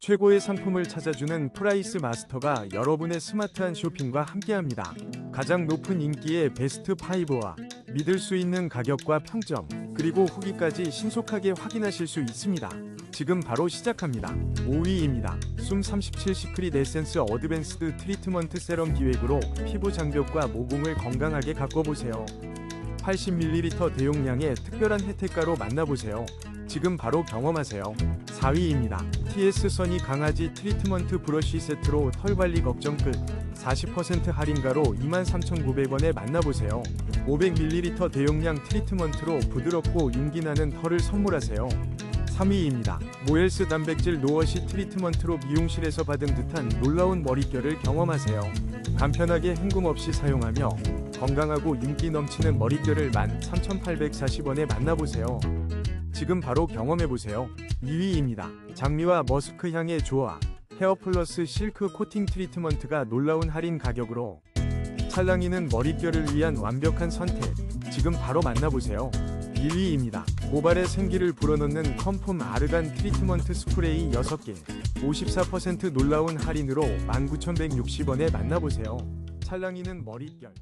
최고의 상품을 찾아주는 프라이스 마스터가 여러분의 스마트한 쇼핑과 함께합니다. 가장 높은 인기의 베스트 5와 믿을 수 있는 가격과 평점, 그리고 후기까지 신속하게 확인하실 수 있습니다. 지금 바로 시작합니다. 5위입니다. 숨 37 시크릿 에센스 어드밴스드 트리트먼트 세럼 기획으로 피부 장벽과 모공을 건강하게 가꿔보세요. 80ml 대용량의 특별한 혜택가로 만나보세요. 지금 바로 경험하세요. 4위입니다. TS 써니 강아지 트리트먼트 브러쉬 세트로 털 관리 걱정 끝. 40% 할인가로 23,900원에 만나보세요. 500ml 대용량 트리트먼트로 부드럽고 윤기나는 털을 선물하세요. 3위입니다. 모엘스 단백질 노워시 트리트먼트로 미용실에서 받은 듯한 놀라운 머릿결을 경험하세요. 간편하게 헹굼 없이 사용하며 건강하고 윤기 넘치는 머릿결을 13,840원에 만나보세요. 지금 바로 경험해보세요. 2위입니다. 장미와 머스크 향의 조화. 헤어 플러스 실크 코팅 트리트먼트가 놀라운 할인 가격으로 찰랑이는 머릿결을 위한 완벽한 선택. 지금 바로 만나보세요. 1위입니다. 모발의 생기를 불어넣는 컴폼 아르간 트리트먼트 스프레이 6개. 54% 놀라운 할인으로 19,160원에 만나보세요. 찰랑이는 머릿결.